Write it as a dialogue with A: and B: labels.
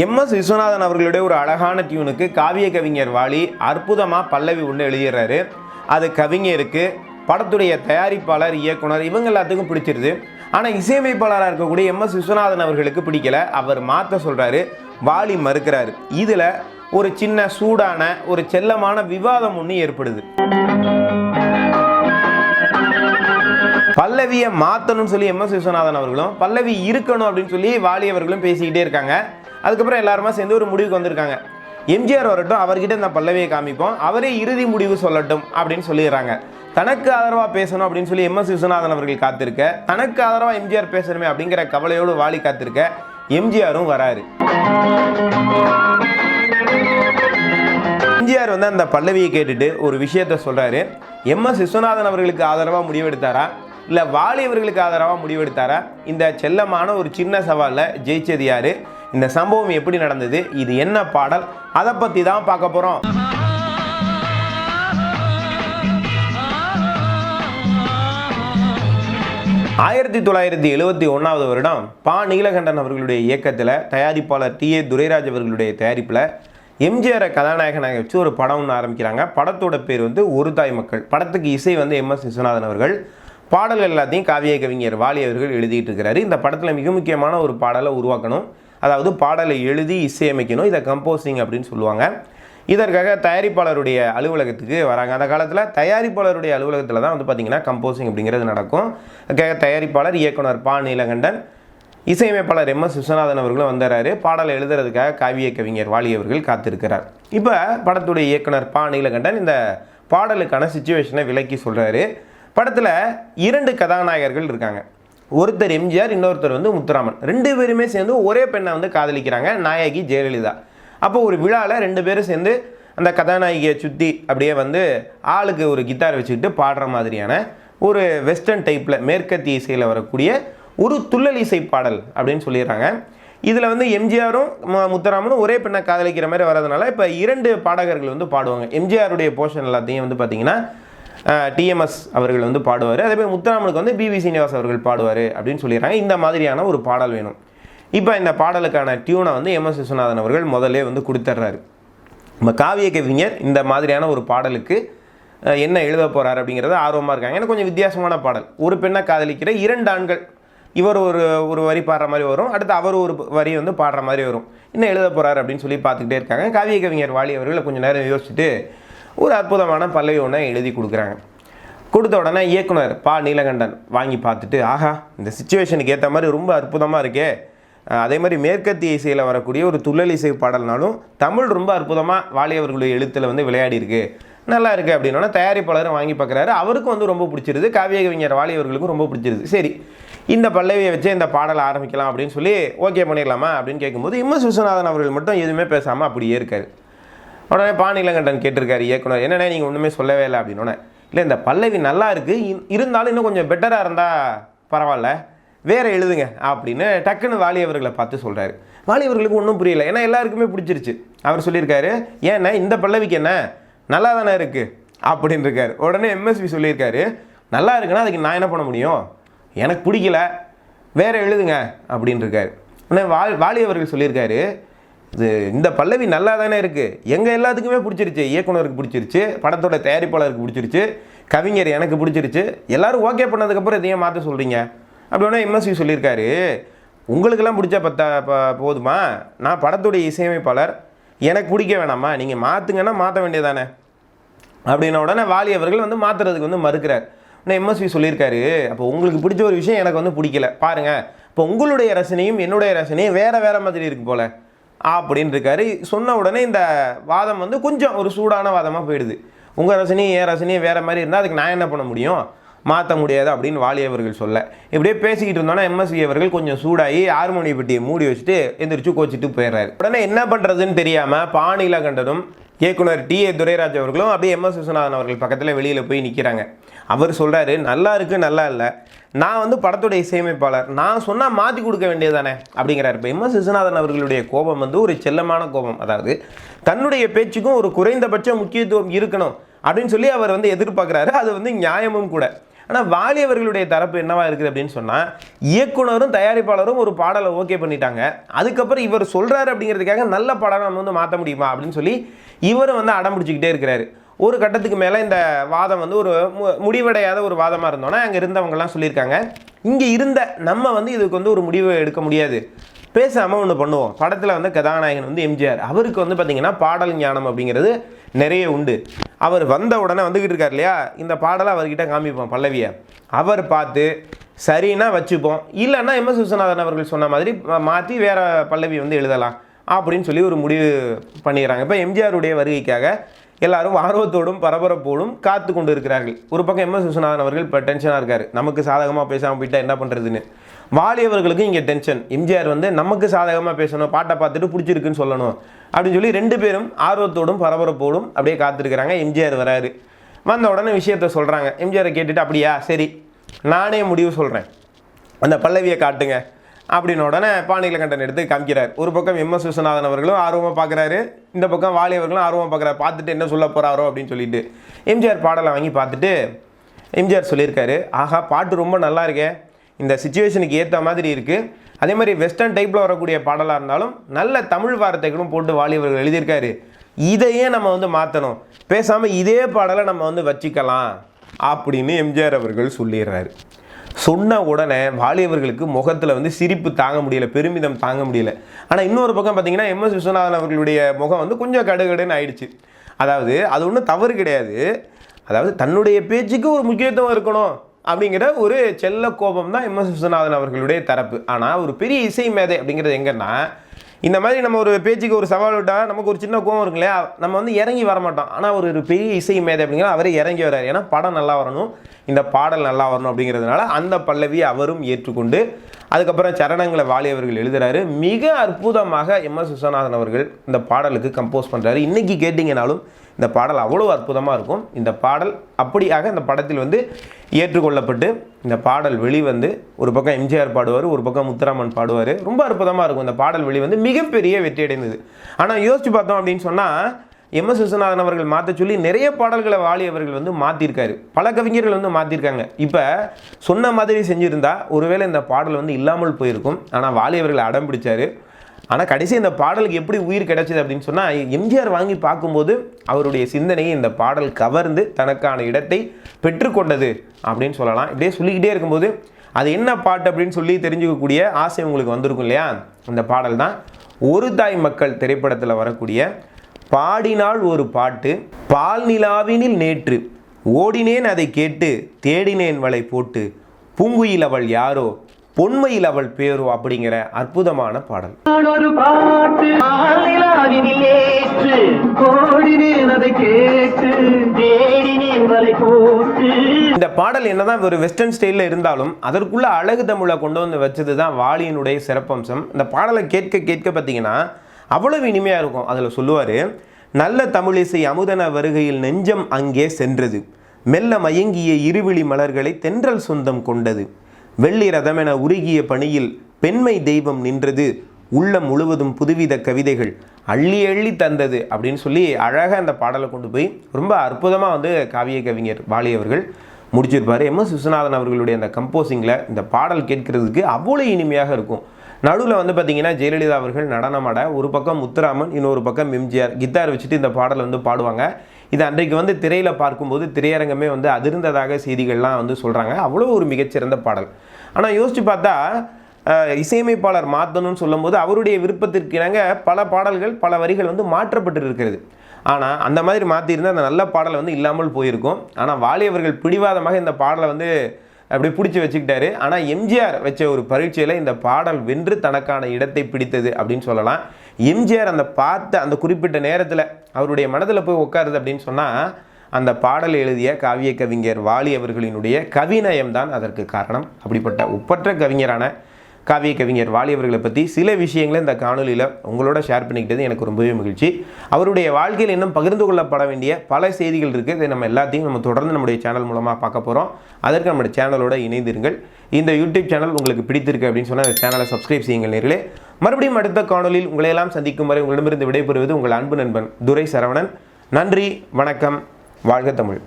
A: M S Viswanathan அவர்களுடைய ஒரு அழகான டியூனுக்கு காவிய கவிஞர் வாலி அற்புதமாக பல்லவி ஒன்று எழுதிடுறாரு. அது கவிஞருக்கு படத்துடைய தயாரிப்பாளர் இயக்குனர் இவங்க எல்லாத்துக்கும் பிடிச்சிருது. ஆனால் இசையமைப்பாளராக இருக்கக்கூடிய எம்எஸ் விஸ்வநாதன் அவர்களுக்கு பிடிக்கல. அவர் மாற்ற சொல்கிறாரு வாலி மறுக்கிறாரு. இதில் ஒரு சின்ன சூடான ஒரு செல்லமான விவாதம் ஒன்று ஏற்படுது. பல்லவியை மாற்றணும்னு சொல்லி எம்எஸ் விஸ்வநாதன் அவர்களும் பல்லவி இருக்கணும் அப்படின்னு சொல்லி வாலி அவர்களும் பேசிக்கிட்டே இருக்காங்க. அதுக்கப்புறம் எல்லாருமா சேர்ந்து ஒரு முடிவுக்கு வந்திருக்காங்க. எம்ஜிஆர் வரட்டும் அவர்கிட்ட இந்த பல்லவியை காமிப்போம். அவரே இறுதி முடிவு சொல்லட்டும் அப்படின்னு சொல்லிடுறாங்க. தனக்கு ஆதரவாக பேசணும் அப்படின்னு சொல்லி எம்எஸ் விஸ்வநாதன் அவர்கள் காத்திருக்க தனக்கு ஆதரவாக எம்ஜிஆர் பேசணுமே அப்படிங்கிற கவலையோடு வாலி காத்திருக்க எம்ஜிஆரும் வராரு. எம்ஜிஆர் வந்து அந்த பல்லவியை கேட்டுட்டு ஒரு விஷயத்த சொல்றாரு. எம்எஸ் விஸ்வநாதன் அவர்களுக்கு ஆதரவாக முடிவெடுத்தாரா? இல்லை வாலி அவர்களுக்கு ஆதரவாக முடிவெடுத்தாரா? இந்த செல்லமான ஒரு சின்ன சவாலில் ஜெயிச்சது யாரு? இந்த சம்பவம் எப்படி நடந்தது இது என்ன பாடல் அதை பற்றி தான் பார்க்க போகிறோம் ஆயிரத்தி தொள்ளாயிரத்தி எழுபத்தி ஒன்றாவது வருடம் பா. நீலகண்டன் அவர்களுடைய இயக்கத்தில் தயாரிப்பாளர் டி. ஏ. துரைராஜ் அவர்களுடைய தயாரிப்பில் எம்ஜிஆரை கதாநாயகனாக வச்சு ஒரு படம் ஒன்று ஆரம்பிக்கிறாங்க. படத்தோட பேர் வந்து ஒரு தாய் மக்கள். படத்துக்கு இசை வந்து எம். எஸ். விஸ்வநாதன் அவர்கள். பாடல்கள் எல்லாத்தையும் காவிய கவிஞர் வாலி அவர்கள் எழுதிட்டு இருக்கிறாரு. இந்த படத்தில் மிக முக்கியமான ஒரு பாடலை உருவாக்கணும். அதாவது பாடலை எழுதி இசையமைக்கணும் இதை கம்போசிங் அப்படின்னு சொல்லுவாங்க. இதற்காக தயாரிப்பாளருடைய அலுவலகத்துக்கு வராங்க. அந்த காலத்தில் தயாரிப்பாளருடைய அலுவலகத்தில் தான் வந்து பார்த்திங்கன்னா கம்போசிங் அப்படிங்கிறது நடக்கும். அதுக்காக தயாரிப்பாளர் இயக்குனர் பா. நீலகண்டன் இசையமைப்பாளர் எம். எஸ். விஸ்வநாதன் அவர்களும் வந்துடுறாரு பாடலை எழுதுறதுக்காக காவிய கவிஞர் வாலி அவர்கள் காத்திருக்கிறார். இப்போ படத்துடைய இயக்குனர் பா. நீலகண்டன் இந்த பாடலுக்கான சுச்சுவேஷனை விளக்கி சொல்கிறாரு படத்தில் இரண்டு கதாநாயகர்கள் இருக்காங்க. ஒருத்தர் எம்ஜிஆர் இன்னொருத்தர் வந்து முத்துராமன். ரெண்டு பேருமே சேர்ந்து ஒரே பெண்ணை வந்து காதலிக்கிறாங்க நாயகி ஜெயலலிதா. அப்போ ஒரு விழாவில் ரெண்டு பேரும் சேர்ந்து அந்த கதாநாயகியை சுற்றி அப்படியே வந்து ஆளுக்கு ஒரு கிட்டார் வச்சுக்கிட்டு பாடுற மாதிரியான ஒரு வெஸ்டர்ன் டைப்பில் மேற்கத்திய இசையில் வரக்கூடிய ஒரு துள்ளல் இசை பாடல் அப்படின்னு சொல்லிடுறாங்க. இதில் வந்து எம்ஜிஆரும் முத்துராமனும் ஒரே பெண்ணை காதலிக்கிற மாதிரி வரதுனால இப்போ இரண்டு பாடகர்கள் வந்து பாடுவாங்க. எம்ஜிஆருடைய போர்ஷன் எல்லாத்தையும் வந்து பார்த்திங்கன்னா டிஎம்எஸ் அவர்கள் வந்து பாடுவார். அதே மாதிரி முத்துராமனுக்கு வந்து பிவி சீனிவாஸ் அவர்கள் பாடுவார் அப்படின்னு சொல்லிடுறாங்க. இந்த மாதிரியான ஒரு பாடல் வேணும். இப்போ இந்த பாடலுக்கான டியூனை வந்து எம்எஸ் விஸ்வநாதன் அவர்கள் முதல்ல வந்து கொடுத்துட்றாரு நம்ம காவிய கவிஞர் இந்த மாதிரியான ஒரு பாடலுக்கு என்ன எழுத போகிறார் அப்படிங்கிறது ஆர்வமாக இருக்காங்க. எனக்கு கொஞ்சம் வித்தியாசமான பாடல். ஒரு பெண்ணை காதலிக்கிற இரண்டு ஆண்கள் இவர் ஒரு ஒரு வரி பாடுற மாதிரி வரும். அடுத்து அவர் ஒரு வரி வந்து பாடுற மாதிரி வரும். என்ன எழுத போகிறார் அப்படின்னு சொல்லி பார்த்துக்கிட்டே இருக்காங்க. காவிய கவிஞர் வாலி அவர்களை கொஞ்சம் நேரம் யோசிச்சுட்டு ஒரு அற்புதமான பல்லவி ஒன்றை எழுதி கொடுக்குறாங்க. கொடுத்த உடனே இயக்குனர் பா. நீலகண்டன் வாங்கி பார்த்துட்டு ஆஹா இந்த சுச்சுவேஷனுக்கு ஏற்ற மாதிரி ரொம்ப அற்புதமாக இருக்கே. அதே மாதிரி மேற்கத்திய இசையில் வரக்கூடிய ஒரு துள்ளல் இசை பாடல்னாலும் தமிழ் ரொம்ப அற்புதமாக வாலியவர்களுடைய எழுத்தில் வந்து விளையாடி இருக்கு. நல்லா இருக்குது அப்படின்னா தயாரிப்பாளரும் வாங்கி பார்க்குறாரு. அவருக்கும் வந்து ரொம்ப பிடிச்சிருது. காவிய கவிஞர் வாலியவர்களுக்கும் ரொம்ப பிடிச்சிருது. சரி இந்த பல்லவியை வச்சு இந்த பாடலை ஆரம்பிக்கலாம் அப்படின்னு சொல்லி ஓகே பண்ணிடலாமா? அப்படின்னு கேட்கும்போது இம்ம விஸ்வநாதன் அவர்கள் மட்டும் எதுவுமே பேசாமல் அப்படியே இருக்காரு. உடனே பாணிலங்கண்டன் கேட்டிருக்காரு இயக்குனர் என்னண்ணே நீங்கள் ஒன்றுமே சொல்லவே இல்லை அப்படின்னோடனே. இல்லை இந்த பல்லவி நல்லா இருக்குது இருந்தாலும் இன்னும் கொஞ்சம் பெட்டராக இருந்தால் பரவாயில்ல வேற எழுதுங்க அப்படின்னு டக்குன்னு வாலியவர்களை பார்த்து சொல்கிறாரு வாலியவர்களுக்கு ஒன்றும் புரியல ஏன்னா எல்லாருக்குமே பிடிச்சிருச்சு. அவர் சொல்லியிருக்காரு ஏன்னா இந்த பல்லவிக்கு என்ன நல்லா தானே இருக்குது அப்படின்னு இருக்காரு. உடனே எம்எஸ்பி சொல்லியிருக்காரு நல்லா இருக்குன்னா அதுக்கு நான் என்ன பண்ண முடியும்? எனக்கு பிடிக்கல வேற எழுதுங்க அப்படின்னு இருக்காரு. உடனே வால் வாலி சொல்லியிருக்காரு இது இந்த பல்லவி நல்லா தானே இருக்குது எங்கள் எல்லாத்துக்குமே பிடிச்சிருச்சு. இயக்குனருக்கு பிடிச்சிருச்சு. படத்தோட தயாரிப்பாளருக்கு பிடிச்சிருச்சு. கவிஞர் எனக்கு பிடிச்சிருச்சு. எல்லோரும் ஓகே பண்ணதுக்கப்புறம் இதையும் மாற்ற சொல்கிறீங்க அப்படி ஒன்று எம்எஸ்வி சொல்லியிருக்காரு. உங்களுக்கெல்லாம் பிடிச்சா பத்தா இப்போ போதுமா? நான் படத்துடைய இசையமைப்பாளர். எனக்கு பிடிக்க வேணாமா? நீங்கள் மாற்றுங்கன்னா மாற்ற வேண்டியதானே அப்படின்ன உடனே வாலி அவர்கள் வந்து மாற்றுறதுக்கு வந்து மறுக்கிறார். இன்னும் எம்எஸ்வி சொல்லியிருக்காரு. அப்போ உங்களுக்கு பிடிச்ச ஒரு விஷயம் எனக்கு வந்து பிடிக்கல. பாருங்கள் இப்போ உங்களுடைய ரசனையும் என்னுடைய ரசனையும் வேறு வேறு மாதிரி இருக்கு போல். அப்படின்னு இருக்காரு சொன்ன உடனே இந்த வாதம் வந்து கொஞ்சம் ஒரு சூடான வாதமாக போயிடுது. உங்கள் ரசனி என் ரசனி வேறு மாதிரி இருந்தால் அதுக்கு நான் என்ன பண்ண முடியும்? மாற்ற முடியாது அப்படின்னு வாலி அவர்கள் சொல்ல. இப்படியே பேசிக்கிட்டு இருந்தோன்னா எம்எஸ்வி அவர்கள் கொஞ்சம் சூடாகி ஆறுமணி பெட்டியை மூடி வச்சுட்டு எந்திரிச்சு கோச்சிட்டு போயிடுறாரு. உடனே என்ன பண்ணுறதுன்னு தெரியாமல் பாணில கண்டதும் இயக்குனர் டி ஏ துரைராஜ் அவர்களும் அப்படியே எம் எஸ் விஸ்வநாதன் அவர்கள் பக்கத்தில் வெளியில் போய் நிற்கிறாங்க அவர் சொல்கிறாரு நல்லா இருக்கு நல்லா இல்லை. நான் வந்து படத்துடைய இசையமைப்பாளர். நான் சொன்னால் மாற்றி கொடுக்க வேண்டியதானே அப்படிங்கிறார். இப்போ எம் எஸ் விஸ்வநாதன் அவர்களுடைய கோபம் வந்து ஒரு செல்லமான கோபம். அதாவது தன்னுடைய பேச்சுக்கும் ஒரு குறைந்தபட்ச முக்கியத்துவம் இருக்கணும் அப்படின்னு சொல்லி அவர் வந்து எதிர்பார்க்குறாரு. அது வந்து நியாயமும் கூட. ஆனால் வாலி அவர்களுடைய தரப்பு என்னவா இருக்குது அப்படின்னு சொன்னால் இயக்குனரும் தயாரிப்பாளரும் ஒரு பாடலை ஓகே பண்ணிட்டாங்க. அதுக்கப்புறம் இவர் சொல்கிறாரு அப்படிங்கிறதுக்காக நல்ல பாடலை நம்ம வந்து மாற்ற முடியுமா அப்படின்னு சொல்லி இவரும் வந்து அடம் பிடிச்சிக்கிட்டே இருக்கிறாரு. ஒரு கட்டத்துக்கு மேலே இந்த வாதம் வந்து ஒரு மு- முடிவடையாத ஒரு வாதமாக இருந்தோன்னா அங்கே இருந்தவங்கலாம் சொல்லியிருக்காங்க. இங்கே இருந்த நம்ம வந்து இதுக்கு வந்து ஒரு முடிவு எடுக்க முடியாது. பேசாமல் ஒன்று பண்ணுவோம். படத்தில் வந்து கதாநாயகன் வந்து எம்ஜிஆர். அவருக்கு வந்து பார்த்திங்கன்னா பாடல் ஞானம் அப்படிங்கிறது நிறைய உண்டு. அவர் வந்த உடனே வந்துக்கிட்டு இருக்கார் இல்லையா? இந்த பாடலை அவர்கிட்ட காமிப்போம் பல்லவியை. அவர் பார்த்து சரின்னா வச்சுப்போம். இல்லைன்னா எம். எஸ். விஸ்வநாதன் அவர்கள் சொன்ன மாதிரி மாற்றி வேறு பல்லவி வந்து எழுதலாம். அப்படின்னு சொல்லி ஒரு முடிவு பண்ணிடுறாங்க. இப்போ எம்ஜிஆருடைய வருகைக்காக எல்லாரும் ஆர்வத்தோடும் பரபரப்போடும் காத்து கொண்டு இருக்கிறார்கள். ஒரு பக்கம் எம். எஸ். விஸ்வநாதன் அவர்கள் இப்போ டென்ஷனாக இருக்கார். நமக்கு சாதகமாக பேசாமல் போயிட்டால் என்ன பண்ணுறதுன்னு வாலியவர்களுக்கும் இங்கே டென்ஷன் எம்ஜிஆர் வந்து நமக்கு சாதகமாக பேசணும் பாட்டை பார்த்துட்டு பிடிச்சிருக்குன்னு சொல்லணும். அப்படின்னு சொல்லி ரெண்டு பேரும் ஆர்வத்தோடும் பரபரப்போடும் அப்படியே காத்திருக்கிறாங்க. எம்ஜிஆர் வராரு. வந்த உடனே விஷயத்த சொல்கிறாங்க எம்ஜிஆரை கேட்டுட்டு அப்படியா? சரி. நானே முடிவு சொல்கிறேன் அந்த பல்லவியை காட்டுங்க. அப்படின்னு உடனே பாணியில கண்டன் எடுத்து காமிக்கிறார். ஒரு பக்கம் எம். எஸ். விஸ்வநாதன் அவர்களும் ஆர்வமாக பார்க்குறாரு இந்த பக்கம் வாலி அவர்களும் ஆர்வமாக பார்க்குறாரு பார்த்துட்டு என்ன சொல்ல போகிறாரோ அப்படின்னு சொல்லிட்டு. எம்ஜிஆர் பாடலை வாங்கி பார்த்துட்டு எம்ஜிஆர் சொல்லியிருக்காரு ஆஹா பாட்டு ரொம்ப நல்லா இருக்கே. இந்த சுச்சுவேஷனுக்கு ஏற்ற மாதிரி இருக்குது அதே மாதிரி வெஸ்டர்ன் டைப்பில் வரக்கூடிய பாடலாக இருந்தாலும் நல்ல தமிழ் வார்த்தைகளும் போட்டு வாலிபர்கள் எழுதியிருக்காரு. இதையே நம்ம வந்து மாற்றணும் பேசாமல் இதே பாடலை நம்ம வந்து வச்சுக்கலாம் அப்படின்னு எம்ஜிஆர் அவர்கள் சொல்லிடுறாரு. சொன்ன உடனே வாலியவர்களுக்கு முகத்தில் வந்து சிரிப்பு தாங்க முடியல பெருமிதம் தாங்க முடியல. ஆனால் இன்னொரு பக்கம் பார்த்தீங்கன்னா எம் எஸ் விஸ்வநாதன் அவர்களுடைய முகம் வந்து கொஞ்சம் கடுகடுன்னு ஆயிடுச்சு. அதாவது அது ஒன்றும் தவறு கிடையாது. அதாவது தன்னுடைய பேச்சுக்கு ஒரு முக்கியத்துவம் இருக்கணும். அப்படிங்கிற ஒரு செல்ல கோபம் தான் எம் எஸ் விஸ்வநாதன் அவர்களுடைய தரப்பு. ஆனால் ஒரு பெரிய இசை மேதை அப்படிங்கிறது எங்கன்னா இந்த மாதிரி நம்ம ஒரு பேச்சுக்கு ஒரு சவால் விட்டால் நமக்கு ஒரு சின்ன கோவம் இருக்கு இல்லையா நம்ம வந்து இறங்கி வர மாட்டோம் ஆனால் ஒரு ஒரு பெரிய இசை மேதை அப்படிங்கிற அவரே இறங்கி வர்றாரு. ஏன்னா படம் நல்லா வரணும். இந்த பாடல் நல்லா வரணும் அப்படிங்கிறதுனால அந்த பல்லவியை அவரும் ஏற்றுக்கொண்டு அதுக்கப்புறம் சரணங்களை வாலி அவர்கள் எழுதுறாரு. மிக அற்புதமாக எம் எஸ் விஸ்வநாதன் அவர்கள் இந்த பாடலுக்கு கம்போஸ் பண்ணுறாரு இன்றைக்கி கேட்டிங்கனாலும் இந்த பாடல் அவ்வளோ அற்புதமாக இருக்கும். இந்த பாடல் அப்படியாக இந்த படத்தில் வந்து ஏற்றுக்கொள்ளப்பட்டு இந்த பாடல் வெளிவந்து ஒரு பக்கம் எம்ஜிஆர் பாடுவார் ஒரு பக்கம் முத்துராமன் பாடுவார். ரொம்ப அற்புதமாக இருக்கும். இந்த பாடல் வெளிவந்து மிகப்பெரிய வெற்றி அடைந்தது ஆனால் யோசித்து பார்த்தோம் அப்படின்னு சொன்னால் எம் எஸ் விஸ்வநாதன் அவர்கள் மாற்ற சொல்லி நிறைய பாடல்களை வாலி அவர்கள் வந்து மாற்றிருக்காரு பல கவிஞர்கள் வந்து மாற்றிருக்காங்க இப்போ சொன்ன மாதிரி செஞ்சுருந்தா ஒருவேளை இந்த பாடல் வந்து இல்லாமல் போயிருக்கும். ஆனால் வாலி அவர்கள் அடம் பிடிச்சாரு. ஆனால் கடைசி இந்த பாடலுக்கு எப்படி உயிர் கிடைச்சது அப்படின்னு சொன்னால் எம்ஜிஆர் வாங்கி பார்க்கும்போது அவருடைய சிந்தனையை இந்த பாடல் கவர்ந்து தனக்கான இடத்தை பெற்றுக்கொண்டது அப்படின்னு சொல்லலாம். இப்படியே சொல்லிக்கிட்டே இருக்கும்போது அது என்ன பாட்டு அப்படின்னு சொல்லி தெரிஞ்சுக்கக்கூடிய ஆசை உங்களுக்கு வந்திருக்கும் இல்லையா? அந்த பாடல் தான். ஒரு தாய் மக்கள் திரைப்படத்தில் வரக்கூடிய பாடினால் ஒரு பாட்டு பால் நிலாவினில் நேற்று. ஓடினேன் அதை கேட்டு தேடினேன் வலை போட்டு. பூங்குயில் அவள் யாரோ பொன்மையில் அவள் பேரோ அப்படிங்கிற அற்புதமான பாடல். இந்த பாடல் என்னதான் ஒரு வெஸ்டர்ன் ஸ்டைலில் இருந்தாலும் அதற்குள்ள அழகு தமிழை கொண்டு வந்து வச்சது தான் வாலியினுடைய சிறப்பம்சம். இந்த பாடலை கேட்க கேட்க பார்த்தீங்கன்னா அவ்வளவு இனிமையாக இருக்கும். அதில் சொல்லுவார் நல்ல தமிழிசை அமுதன வருகையில் நெஞ்சம் அங்கே சென்றது. மெல்ல மயங்கிய இருவிழி மலர்களை தென்றல் சொந்தம் கொண்டது. வெள்ளி ரதமென உருகிய பணியில் பெண்மை தெய்வம் நின்றது. உள்ளம் முழுவதும் புதுவித கவிதைகள் அள்ளி அள்ளி தந்தது. அப்படின்னு சொல்லி அழகாக அந்த பாடலை கொண்டு போய் ரொம்ப அற்புதமாக வந்து காவிய கவிஞர் வாலி அவர்கள் முடிச்சிருப்பார். எம். எஸ். விஸ்வநாதன் அவர்களுடைய அந்த கம்போசிங்கில் இந்த பாடல் கேட்கறதுக்கு அவ்வளோ இனிமையாக இருக்கும். நடுவில் வந்து பார்த்தீங்கன்னா ஜெயலலிதா அவர்கள் நடனமாட ஒரு பக்கம் முத்துராமன் இன்னொரு பக்கம் எம்ஜிஆர். கித்தார் வச்சுட்டு இந்த பாடல் வந்து பாடுவாங்க. இது அன்றைக்கு வந்து திரையில் பார்க்கும்போது திரையரங்கமே வந்து அதிர்ந்ததாக செய்திகள்லாம் வந்து சொல்கிறாங்க அவ்வளோ ஒரு மிகச்சிறந்த பாடல். ஆனால் யோசித்து பார்த்தா இசையமைப்பாளர் மாற்றணும்னு சொல்லும்போது அவருடைய விருப்பத்திற்கு இணங்க பல பாடல்கள் பல வரிகள் வந்து மாற்றப்பட்டு இருக்கிறது. ஆனால் அந்த மாதிரி மாற்றியிருந்தால் அந்த நல்ல பாடல் வந்து இல்லாமல் போயிருக்கும். ஆனால் வாலியவர்கள் பிடிவாதமாக இந்த பாடலை வந்து அப்படி பிடிச்சி வச்சுக்கிட்டாரு. ஆனால் எம்ஜிஆர் வச்ச ஒரு பரீட்சையில் இந்த பாடல் வென்று தனக்கான இடத்தை பிடித்தது அப்படின்னு சொல்லலாம். எம்ஜிஆர் அந்த பார்த்த அந்த குறிப்பிட்ட நேரத்தில் அவருடைய மனதில் போய் உட்காருது அப்படின்னு சொன்னால் அந்த பாடல் எழுதிய காவிய கவிஞர் வாலி அவர்களினுடைய கவிநயம் தான் அதற்கு காரணம். அப்படிப்பட்ட ஒப்பற்ற கவிஞரான காவிய கவிஞர் வாலி அவர்களை பற்றி சில விஷயங்களை இந்த காணொலியில் உங்களோட ஷேர் பண்ணிக்கிட்டது எனக்கு ரொம்பவே மகிழ்ச்சி. அவருடைய வாழ்க்கையில் இன்னும் பகிர்ந்து கொள்ளப்பட வேண்டிய பல செய்திகள் இருக்குது இதை நம்ம எல்லாத்தையும் நம்ம தொடர்ந்து நம்முடைய சேனல் மூலமாக பார்க்க போகிறோம் அதற்கு நம்முடைய சேனலோட இணைந்திருங்கள். இந்த யூடியூப் சேனல் உங்களுக்கு பிடித்திருக்கு அப்படின்னு சொன்னால் இந்த சேனலை சப்ஸ்கிரைப் செய்யுங்கள் நேர்களே. மறுபடியும் அடுத்த காணொலியில் உங்களையெல்லாம் சந்திக்கும் வரை உங்களிடமிருந்து விடைபெறுவது உங்கள் அன்பு நண்பன் துரை சரவணன் நன்றி வணக்கம். வாழ்க தமிழ்.